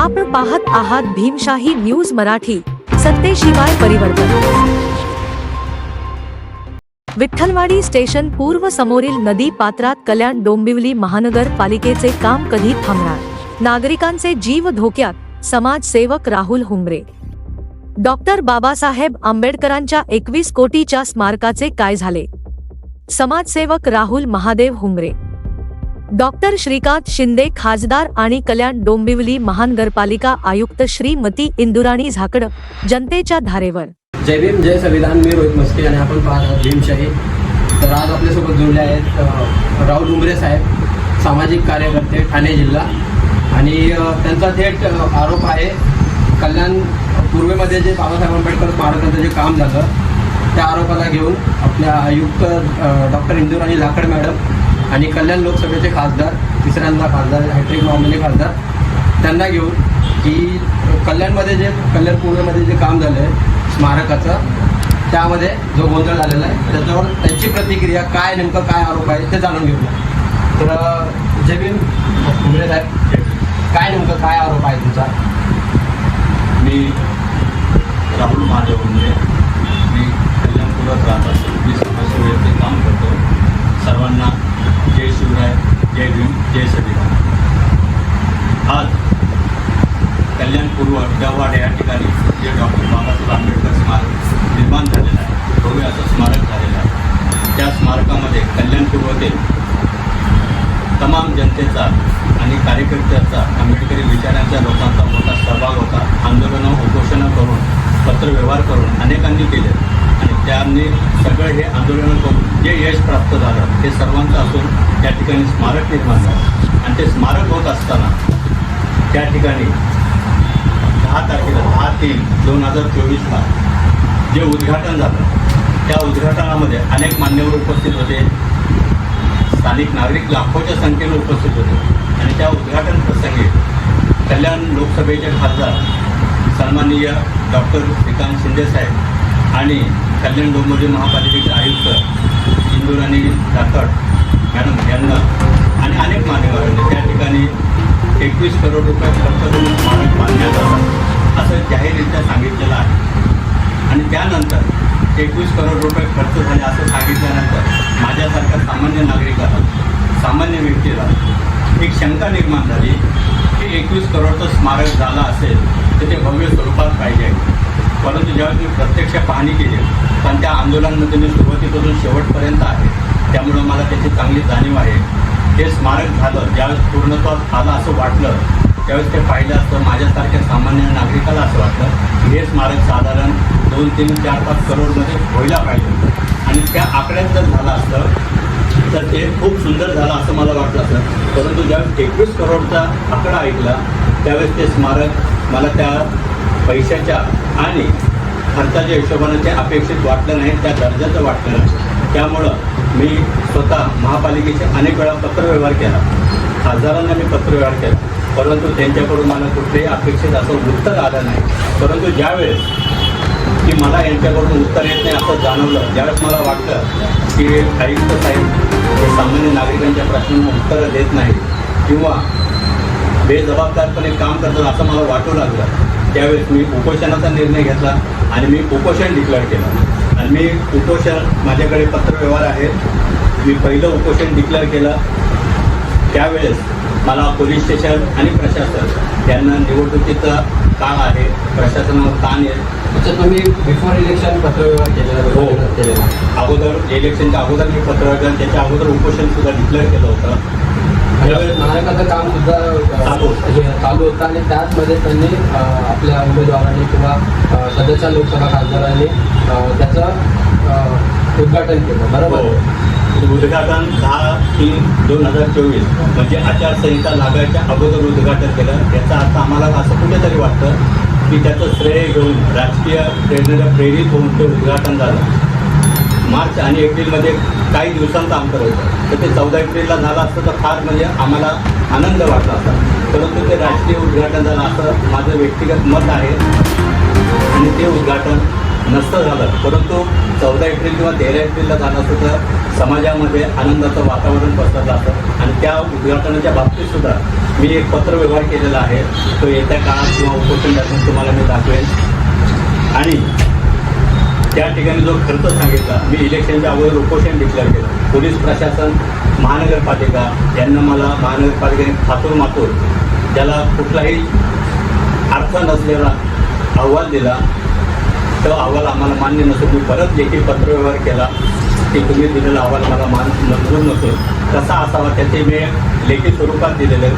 आपण पाहत आहात भीमशाही न्यूज मराठी सत्तेशिवाय परिवर्तन. विठ्ठलवाडी स्टेशन पूर्व समोरील नदी पात्रात कल्याण डोंबिवली महानगरपालिकेचे काम कधी थांबणार? नागरिकांचे जीव धोक्यात समाजसेवक राहुल हुंबरे. डॉक्टर बाबासाहेब आंबेडकरांच्या एकवीस कोटीच्या स्मारकाचे काय झाले? समाजसेवक राहुल महादेव हुंबरे. डॉक्टर श्रीकांत शिंदे खासदार आणि कल्याण डोंबिवली महानगरपालिका आयुक्त श्रीमती इंदुराणी झाकड जनतेच्या धारेवर. जय भीम जय संविधान. मी रोहित मस्के आणि आपण पाहत भीमशाही तर आज आपल्यासोबत जोडले आहेत राहुल डुंबरे साहेब सामाजिक कार्यकर्ते ठाणे जिल्हा. आणि त्यांचा थेट आरोप आहे कल्याण पूर्वेमध्ये जे बाबासाहेब आंबेडकर स्मारकाचं जे काम झालं त्या आरोपाला घेऊन आपल्या आयुक्त डॉक्टर इंदुराणी लाकड मॅडम आणि कल्याण लोकसभेचे खासदार तिसऱ्यांदा खासदार हॅट्रिक मारलेले खासदार त्यांना घेऊन की कल्याणमध्ये जे कल्याण पूर्णमध्ये जे काम झालं आहे स्मारकाचं त्यामध्ये जो गोंधळ झालेला आहे त्याच्यावर त्यांची प्रतिक्रिया काय नेमकं काय आरोप आहे ते जाणून घेऊया. तर जे जय भीम. साहेब काय नेमकं काय आरोप आहे तुमचा? मी राहुल महादेव म्हणजे मी कल्याणपुरात राहत असतो मी समाजसेवेचे काम करतो सर्वांना जय शिवराय जय भीम जय संविधान आज कल्याणपूर्व डवाड या ठिकाणी जे डॉक्टर बाबासाहेब आंबेडकर स्मारक निर्माण झालेलं आहे भव्य असं स्मारक झालेलं आहे त्या स्मारकामध्ये कल्याणपूर्वतील तमाम जनतेचा आणि कार्यकर्त्यांचा आंबेडकरी विचारांच्या लोकांचा मोठा सहभाग होता आंदोलनं उपोषणं करून पत्रव्यवहार करून अनेकांनी केले. आणि त्यांनी सगळं हे आंदोलन करून जे यश प्राप्त झालं ते सर्वांचं असून त्या ठिकाणी स्मारक निर्माण झालं. आणि ते स्मारक होत असताना त्या ठिकाणी दहा तारखेला दहा तीन दोन हजार चोवीसला जे उद्घाटन झालं त्या उद्घाटनामध्ये अनेक मान्यवर उपस्थित होते. स्थानिक नागरिक लाखोच्या संख्येने उपस्थित होते. आणि त्या उद्घाटन प्रसंगी कल्याण लोकसभेचे खासदार सन्माननीय डॉक्टर श्रीकांत शिंदेसाहेब आणि कल्याण डोंबिवली महापालिकेचे आयुक्त इंदूर आणि राठोड मॅडम यांना आणि अनेक मान्यवरांनी त्या ठिकाणी एकवीस करोड रुपये खर्च करून मानक मानण्यात आला. असं जाहीररित्या सांगितलेलं आहे. आणि त्यानंतर एकवीस करोड रुपये खर्च झाले असं सांगितल्यानंतर माझ्यासारख्या सामान्य नागरिकाला सामान्य व्यक्तीला एक शंका निर्माण झाली. एकवीस करोडचं स्मारक झालं असेल तर ते भव्य स्वरूपात पाहिजे. परंतु ज्यावेळेस मी प्रत्यक्ष पाहणी केली पण त्या आंदोलनामध्ये मी सुरुवातीपासून शेवटपर्यंत आहे त्यामुळं मला त्याची चांगली जाणीव आहे. हे स्मारक झालं ज्यावेळेस पूर्णत्वात आलं असं वाटलं त्यावेळेस ते पाहिलं असतं माझ्यासारख्या सामान्य नागरिकाला असं वाटलं हे स्मारक साधारण दोन तीन चार पाच करोडमध्ये व्हायला पाहिजे आणि त्या आकड्यात जर झालं असतं तर ते खूप सुंदर झालं असं मला वाटलं असतं परंतु ज्यावेळेस एकवीस करोडचा आकडा ऐकला त्यावेळेस ते स्मारक मला त्या पैशाच्या आणि खर्चाच्या हिशोबानं ते अपेक्षित वाटलं नाही त्या दर्जाचं वाटलं नाही. त्यामुळं मी स्वतः महापालिकेचे अनेक वेळा पत्रव्यवहार केला. खासदारांना मी पत्रव्यवहार केला. परंतु त्यांच्याकडून मला कुठलेही अपेक्षित असं उत्तर आलं नाही. परंतु ज्यावेळेस की मला यांच्याकडून उत्तर येत नाही असं जाणवलं. ज्यावेळेस मला वाटलं की आयुक्त साहेब हे सामान्य नागरिकांच्या प्रश्नांना उत्तरं देत नाही किंवा बेजबाबदारपणे काम करतात असं मला वाटू लागलं त्यावेळेस मी उपोषणाचा निर्णय घेतला आणि मी उपोषण डिक्लेअर केलं. आणि मी उपोषण माझ्याकडे पत्रव्यवहार आहेत मी पहिलं उपोषण डिक्लेअर केलं. त्यावेळेस मला पोलीस स्टेशन आणि प्रशासन यांना निवडणुकीचा काळ आहे प्रशासनावर ताण आहे अच्छा तुम्ही बिफोर इलेक्शन पत्रव्यवहार केलेला हो. केलेला अगोदर इलेक्शनच्या अगोदर मी पत्रव्यवहार त्याच्या अगोदर उपोषण सुद्धा डिक्लेअर केलं होतं आणि स्मारकाचं काम सुद्धा चालू होतं. चालू होतं आणि त्याचमध्ये त्यांनी आपल्या उमेदवारांनी किंवा सध्याच्या लोकसभा खासदारांनी त्याचं उद्घाटन केलं बरोबर हो. उद्घाटन दहा तीन दोन हजार चोवीस म्हणजे आचारसंहिता लागायच्या अगोदर उद्घाटन केलं. याचा अर्थ आम्हाला असं कुठेतरी वाटतं की त्याचं श्रेय घेऊन राजकीय प्रेरणेला प्रेरित होऊन ते उद्घाटन झालं. मार्च आणि एप्रिलमध्ये काही दिवसांचं अंतर होतं. तर ते चौदा एप्रिलला झालं असतं तर फार म्हणजे आम्हाला आनंद वाटला असता परंतु ते राजकीय उद्घाटन झालं असं माझं व्यक्तिगत मत आहे. आणि ते उद्घाटन नसतं झालं. परंतु चौदा एप्रिल किंवा तेरा एप्रिलला जाणं सुद्धा समाजामध्ये आनंदाचं वातावरण पसरलं असतं आणि त्या उद्घाटनाच्या बाबतीत सुद्धा मी एक पत्रव्यवहार केलेला आहे. तो येत्या काळात किंवा उपोषण तुम्हाला मी दाखवेन. आणि त्या ठिकाणी जो खर्च सांगितला मी इलेक्शनच्या अगोदर उपोषण डिक्लेअर केलं. पोलीस प्रशासन महानगरपालिका यांना मला महानगरपालिकेने खातूर मातूर ज्याला कुठलाही अर्थ नसलेला अहवाल दिला तो अहवाल आम्हाला मान्य नसतो. मी परत लेखी पत्रव्यवहार केला की तुम्ही दिलेला अहवाल मला मान मंजूर नसून कसा असावा त्याचे मी लेखी स्वरूपात दिलेले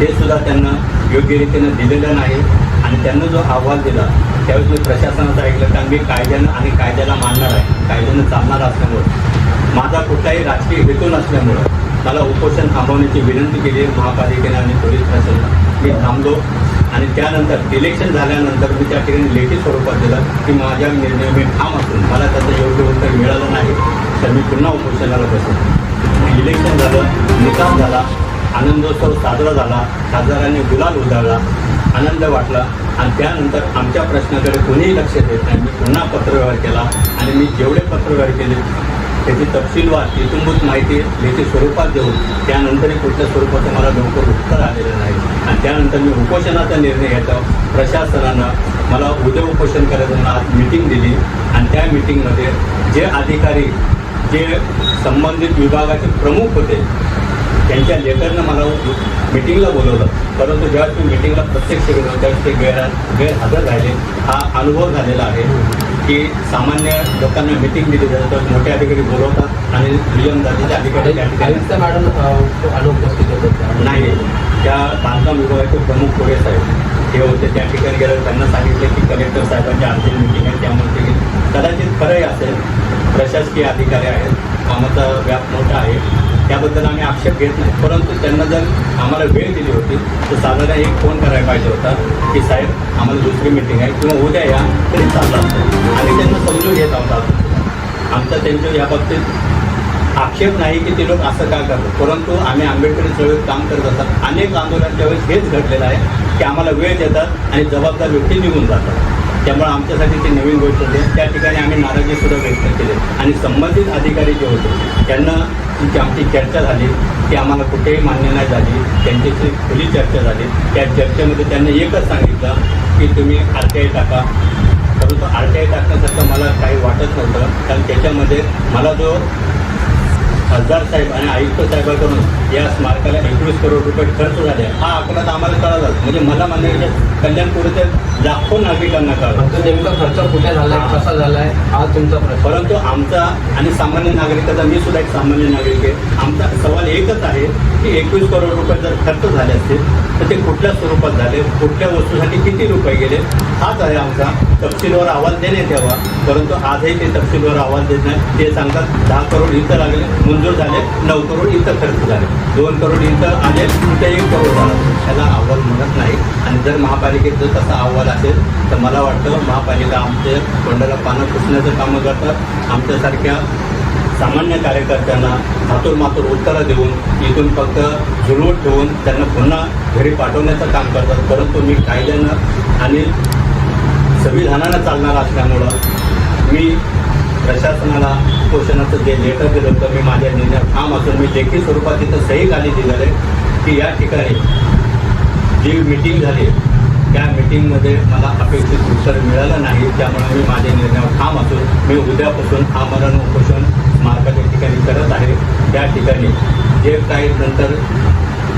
ते सुद्धा त्यांना योग्य रीतीनं दिलेलं नाही. आणि त्यांना जो अहवाल दिला त्यावेळेस मी प्रशासनाचं ऐकलं कारण मी कायद्यानं आणि कायद्याला मानणार आहे. कायद्यानं चालणार असल्यामुळं. माझा कुठलाही राजकीय हेतू नसल्यामुळं मला उपोषण थांबवण्याची विनंती केली महापालिकेने आणि पोलीस प्रशासन मी थांबलो. आणि त्यानंतर इलेक्शन झाल्यानंतर मी त्या ठिकाणी लेखी स्वरूपात दिलं की माझ्या निर्णय मी ठाम असून मला त्याचं योग्य उत्तर मिळालं नाही तर मी पुन्हा उपोषणाला बसेन. इलेक्शन झालं निकाल झाला आनंदोत्सव साजरा झाला खासदारांनी गुलाल उधळला आनंद वाटला आणि त्यानंतर आमच्या प्रश्नाकडे कोणीही लक्ष देत नाही. मी पुन्हा पत्रव्यवहार केला आणि मी जेवढे पत्रव्यवहार केले त्याची तपशीलवार इतंभूत माहिती लेखी स्वरूपात देऊन त्यानंतरही कुठल्या स्वरूपाचं मला लवकर उत्तर आलेलं नाही. आणि त्यानंतर मी उपोषणाचा निर्णय घेतो प्रशासनानं मला उद्या उपोषण करायचं आज मिटिंग दिली. आणि त्या मिटिंगमध्ये जे अधिकारी जे संबंधित विभागाचे प्रमुख होते त्यांच्या लेटरनं मला मिटिंगला बोलवलं. परंतु ज्यावेळेस मी मिटिंगला प्रत्यक्ष गेलो त्यावेळेस ते गैर गैरहजर राहिले. हा अनुभव झालेला आहे. की सामान्य लोकांना मिटिंग दिली जातात मोठे अधिकारी बोलवतात आणि नियम जातीचे अधिकारी त्या ठिकाणी मॅडम अनुपस्थित होते. नाही त्या बांधकाम विभागाचे प्रमुख कोरे साहेब हे होते. त्या ठिकाणी गेल्यावर त्यांना सांगितले की कलेक्टर साहेबांची अर्जंट मिटिंग आहे त्यामुळे ते. कदाचित खरंही असेल. प्रशासकीय अधिकारी आहेत. कामाचा व्याप मोठा आहे. त्याबद्दल आम्ही आक्षेप घेत नाही. परंतु त्यांना जर आम्हाला वेळ दिली होती तर साधारण एक फोन करायला पाहिजे होता की साहेब आम्हाला दुसरी मिटिंग आहे किंवा उद्या या तरी चाललं असतं आणि त्यांना समजून घेत आहोत आमचा त्यांच्या या बाबतीत आक्षेप नाही की ते लोक असं का करतात. परंतु आम्ही आंबेडकरी चळवळीत काम करत असतात अनेक आंदोलनाच्या वेळेस हेच घडलेलं आहे की आम्हाला वेळ देतात आणि जबाबदार व्यक्ती निघून जातात. त्यामुळे आमच्यासाठी ती नवीन गोष्ट होती. त्या ठिकाणी आम्ही नाराजीसुद्धा व्यक्त केली. आणि संबंधित अधिकारी जे होते त्यांना जी आमची चर्चा झाली ती आम्हाला कुठेही मान्य नाही झाली. त्यांच्याशी खुली चर्चा झाली. त्या चर्चेमध्ये त्यांनी एकच सांगितलं की तुम्ही आर टी आय टाका. परंतु आर टी आय टाकण्यासारखं मला काही वाटत नव्हतं. कारण त्याच्यामध्ये मला जो खासदार साहेब आणि आयुक्त साहेबांकडून या स्मारकाला एकवीस करोड रुपये खर्च झाले. हा आकडा तर आम्हाला कळालाच. म्हणजे मला म्हणण्याच्या कल्याणपूरच्या लाखो नागरिकांना कळलं. नेमका खर्च कुठे झालाय कसा झालाय हा तुमचा प्रश्न. परंतु आमचा आणि सामान्य नागरिकाचा मी सुद्धा एक सामान्य नागरिक आहे. आमचा सवाल एकच आहे की एकवीस करोड रुपये जर खर्च झाले असतील तर ते कुठल्या स्वरूपात झाले? कुठल्या वस्तूसाठी किती रुपये गेले? हाच आहे आमचा तपशीलवर अहवाल देण्यात यावा. परंतु आजही ते तपशीलवर अहवाल देत नाही. ते सांगतात दहा करोड इथं लागले मंजूर झाले नऊ करोड इथं खर्च झाले. दोन करोड इथं आले ते एक करोड झाला. त्याला अहवाल म्हणत नाही. आणि जर महापालिकेचं तसा अहवाल असेल तर मला वाटतं महापालिका आमचे तोंडाला पानं पुसण्याचं कामं करतात. आमच्यासारख्या सामान्य कार्यकर्त्यांना हातूर मातूर उत्तरं देऊन इथून फक्त झुलवून ठेवून त्यांना पुन्हा घरी पाठवण्याचं काम करतात. परंतु मी कायद्यानं आणि संविधानानं चालणार असल्यामुळं मी प्रशासनाला उपोषणाचं जे लेटर दिलं होतं मी माझ्या निर्णयात ठाम असून मी लेखी स्वरूपात तिथं सही खाली दिलेलं आहे की या ठिकाणी जी मिटिंग झाली त्या मिटिंगमध्ये मला अपेक्षित उत्तर मिळालं नाही. त्यामुळे मी माझ्या निर्णयावर ठाम असून मी उद्यापासून आमरण उपोषण स्मारकाच्या ठिकाणी करत आहे. त्या ठिकाणी जे काही नंतर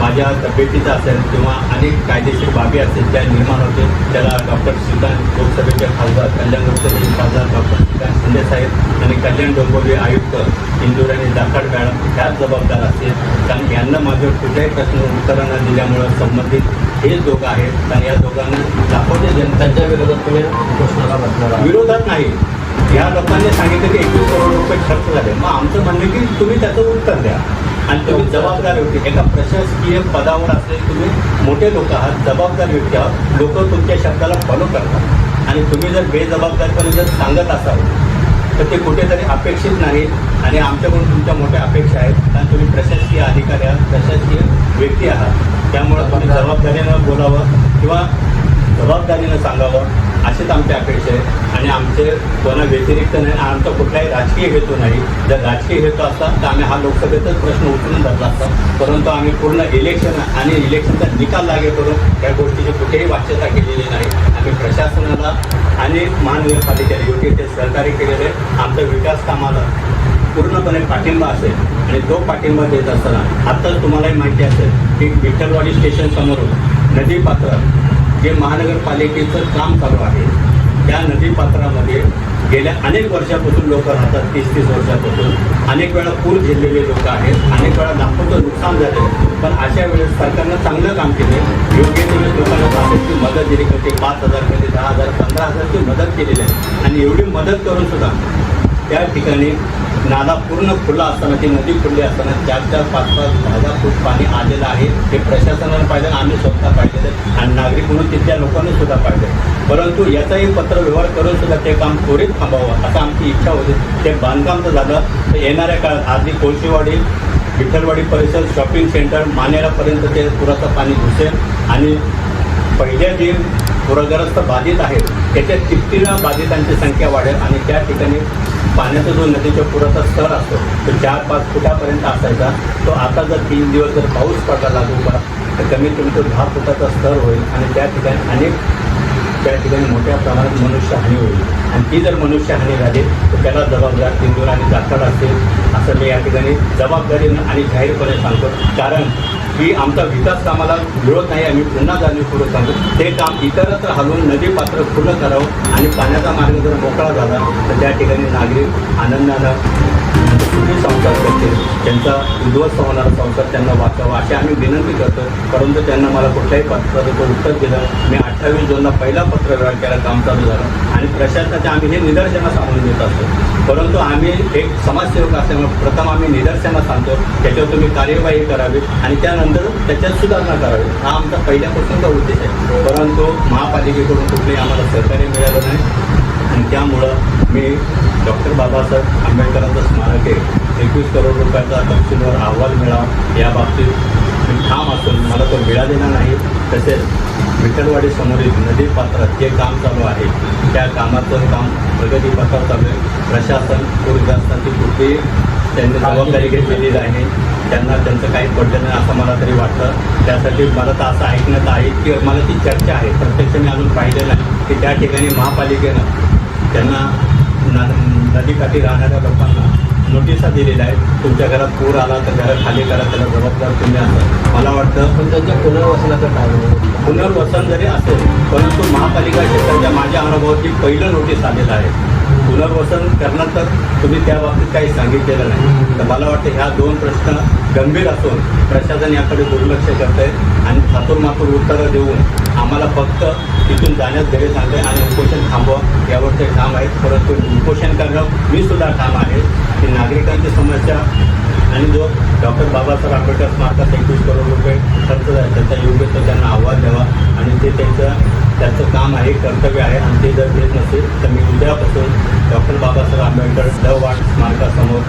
माझ्या तब्येतीचं असेल किंवा अनेक कायदेशीर बाबी असतील त्या निर्माण होतील त्याला डॉक्टर श्रीकांत लोकसभेचे खासदार कल्याण लोकसभेचे खासदार डॉक्टर श्रीकांत शिंदे साहेब आणि कल्याण डोंबिवली आयुक्त इंदूर आणि दाखड मॅडम ह्याच जबाबदार असतील. कारण यांना माझं कुठल्याही प्रश्न उत्तरं न दिल्यामुळं संबंधित हे दोघं आहेत. आणि या दोघांना दाखवते जनता त्यांच्या विरोधात तुम्ही घोषणाला बसणार विरोधात नाही. या लोकांनी सांगितलं की एकवीस करोड रुपये खर्च झाले. मग आमचं म्हणणं की तुम्ही त्याचं उत्तर द्या. आणि तुम्ही जबाबदार व्यक्ती एका प्रशासकीय पदावर असलेले तुम्ही मोठे लोक आहात जबाबदार व्यक्ती आहात लोक तुमच्या शब्दाला फॉलो करतात. आणि तुम्ही जर बेजबाबदारपणे जर सांगत असाल तर ते कुठेतरी अपेक्षित नाही आणि आमच्याकडून तुमच्या मोठ्या अपेक्षा आहेत. कारण तुम्ही प्रशासकीय अधिकारी आहात प्रशासकीय व्यक्ती आहात. त्यामुळं तुम्ही जबाबदारीनं बोलावं किंवा जबाबदारीनं सांगावं अशीच आमची अपेक्षा आहे आणि आमचे कोणा व्यतिरिक्त नाही आणि आमचा कुठलाही राजकीय हेतू नाही. जर राजकीय हेतू असता तर आम्ही हा लोकसभेचाच प्रश्न उचलून धरला असता. परंतु आम्ही पूर्ण इलेक्शन आणि इलेक्शनचा निकाल लागेपर्यंत या गोष्टीची कुठेही वाच्यता केलेली नाही. आम्ही प्रशासनाला आणि महानगरपालिकेला योग्य ते सहकार्य केलेले आमचं विकास कामाला पूर्णपणे पाठिंबा असेल आणि तो पाठिंबा देत असताना आत्ताच तुम्हालाही माहिती असेल की विठ्ठलवाडी स्टेशन समोरून नदीपात्र जे महानगरपालिकेचं काम चालू आहे. त्या नदीपात्रामध्ये गेल्या अनेक वर्षापासून लोक राहतात तीस तीस वर्षापासून. अनेक वेळा पूर झेललेले लोक आहेत अनेक वेळा लाखोचं नुकसान झालं पण अशा वेळेस सरकारनं चांगलं काम केले योग्य वेळेस लोकांना पाचशेची मदत दिली कधी पाच हजार कधी दहा हजार पंधरा हजारची मदत केलेली आहे. आणि एवढी मदत करून सुद्धा त्या ठिकाणी नाला पूर्ण खुला असताना ती नदी खुली असताना चार चार पाच पाच दहा दहा फूट पाणी आलेलं आहे. हे प्रशासनानं पाहिजे आम्ही स्वतः पाहिजे आणि नागरिक म्हणून तिथल्या लोकांनी सुद्धा पाहिजे परंतु याचाही पत्र व्यवहार करून सुद्धा ते काम त्वरित थांबावं असं आमची इच्छा होती. ते बांधकाम जर झालं. तर येणाऱ्या काळात आधी कोळशीवाडी विठ्ठलवाडी परिसर शॉपिंग सेंटर मानेरापर्यंत ते पुराचं पाणी घुसेल. आणि पहिल्या जे पूरग्रस्त बाधित आहेत त्याच्या तिपटीनं बाधितांची संख्या वाढेल आणि त्या ठिकाणी पाण्याचा जो नदीच्या पुराचा स्तर असतो तो चार पाच फुटापर्यंत असायचा. तो आता जर तीन दिवस जर पाऊस पडला लागू का तर कमीत कमी तो दहा फुटाचा स्तर होईल. आणि त्या ठिकाणी अनेक त्या ठिकाणी मोठ्या प्रमाणात मनुष्यहानी होईल. आणि ती जर मनुष्यहानी झाली तर त्याला जबाबदार तिंदूर आणि जाखड असेल असं मी या ठिकाणी जबाबदारीनं आणि जाहीरपणे सांगतो. कारण की आमचा विकास कामाला मिळत नाही आम्ही पुन्हा जाणीवपूर्वक सांगतो. ते काम इतरत्र हलवून नदी पात्र खुलं करावं आणि पाण्याचा मार्ग जर मोकळा झाला तर त्या ठिकाणी नागरिक आनंदानं सुखी संसार करतील त्यांचा उद्ध्वस्त होणारा संसार त्यांना वाचावा अशी आम्ही विनंती करतो. परंतु त्यांना मला कुठल्याही पत्राचं उत्तर दिलं मी अठ्ठावीस जूनला पहिला पत्र केला काम चालू झालं. आणि प्रशासनाच्या आम्ही हे निदर्शनं सांगून देत असतो. परंतु आम्ही एक समाजसेवक असल्यामुळे प्रथम आम्ही निदर्शनं सांगतो. त्याच्यावर तुम्ही कार्यवाही करावी आणि त्यानंतर त्याच्यात सुधारणा करावी. हा आमचा पहिल्यापासूनचा उद्देश आहे. परंतु महापालिकेकडून कुठलेही आम्हाला सहकार्य मिळालं नाही. आणि त्यामुळं मी डॉक्टर बाबासाहेब आंबेडकरांचं स्मारक आहे. एकवीस करोड रुपयाचा तपशीलवर अहवाल मिळावा या बाबतीत मी ठाम असून मला तो मिळालेला नाही. तसेच विठ्ठलवाडीसमोरील नदी पात्रात जे काम चालू आहे. त्या कामाचं काम प्रगतीपथावर चालू आहे. प्रशासन पूरग्रस्तांची कुठलीही त्यांनी जबाबदारी घेतलेली आहे. त्यांना त्यांचं काही पडलं नाही असं मला तरी वाटतं. त्यासाठी मला तर असं ऐकण्यात आहे की मला ती चर्चा आहे. प्रत्यक्ष मी अजून पाहिलेलं आहे की त्या ठिकाणी महापालिकेनं त्यांना नदीकाठी राहणाऱ्या लोकांना नोटिसा दिलेल्या आहेत तुमच्या घरात पूर आला तर घरात खाली करा त्याला जबाबदार तुम्ही असं मला वाटतं. पण त्यांच्या पुनर्वसनाचं काय पुनर्वसन जरी असेल परंतु महापालिका क्षेत्राच्या माझ्या अनुभवाची पहिलं नोटीस आलेलं आहे. पुनर्वसन करणार तर तुम्ही त्या बाबतीत काही सांगितलेलं नाही. तर मला वाटतं ह्या दोन प्रश्न गंभीर असून प्रशासन याकडे दुर्लक्ष करत आहे आणि थातूर मातूर उत्तरं देऊन आम्हाला फक्त तिथून जाण्यास घरी सांगते आणि उपोषण थांबवा. यावर ते ठाम आहेत. परंतु उपोषण करणं मी सुद्धा ठाम आहे. की नागरिकांची समस्या आणि जो डॉक्टर बाबासाहेब आंबेडकर स्मारकात एकवीस करोड रुपये खर्च झाला त्याचा योग्य तो त्यांना आवाज द्यावा आणि ते त्यांचं त्याचं काम आहे कर्तव्य आहे. आणि ते जर देत नसेल तर मी उद्यापासून डॉक्टर बाबासाहेब आंबेडकर दवाड स्मारकासमोर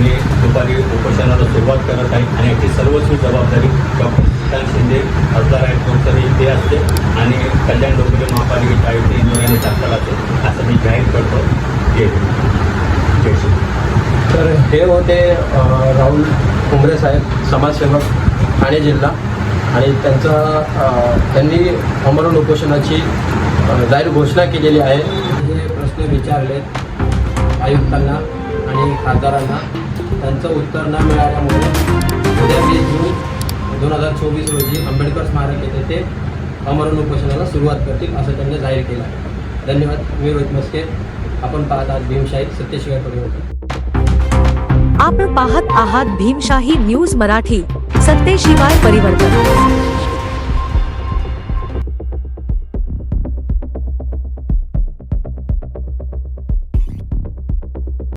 मी दुपारी उपोषणाला सुरुवात करत आहे. आणि याची सर्वस्वी जबाबदारी डॉक्टर श्रीकांत शिंदे खासदार आहेत कोणतरी ते असते आणि कल्याण डोंबिवली महापालिकेच्या आयुक्त इंदोर यांनी दाखल असेल असं मी जाहीर करतो. जय जय श्री तर हे होते राहुल कुंबरे साहेब समाजसेवक ठाणे जिल्हा. आणि त्यांचं त्यांनी अमरण उपोषणाची जाहीर घोषणा केलेली आहे. हे प्रश्न विचारले आयुक्तांना आणि खासदारांना. त्यांचं उत्तर न मिळाल्यामुळे उद्या वीस जून दोन हजार चोवीस रोजी आंबेडकर स्मारक येथे ते अमरण उपोषणाला सुरुवात करतील असं त्यांनी जाहीर केलं आहे. धन्यवाद. मी रोहित मस्के आपण पाहत आहात भीमशाही. सत्यशिवाय परिवर्तन आपण पाहत आहात भीमशाही न्यूज मराठी. सत्तेशिवाय परिवर्तन.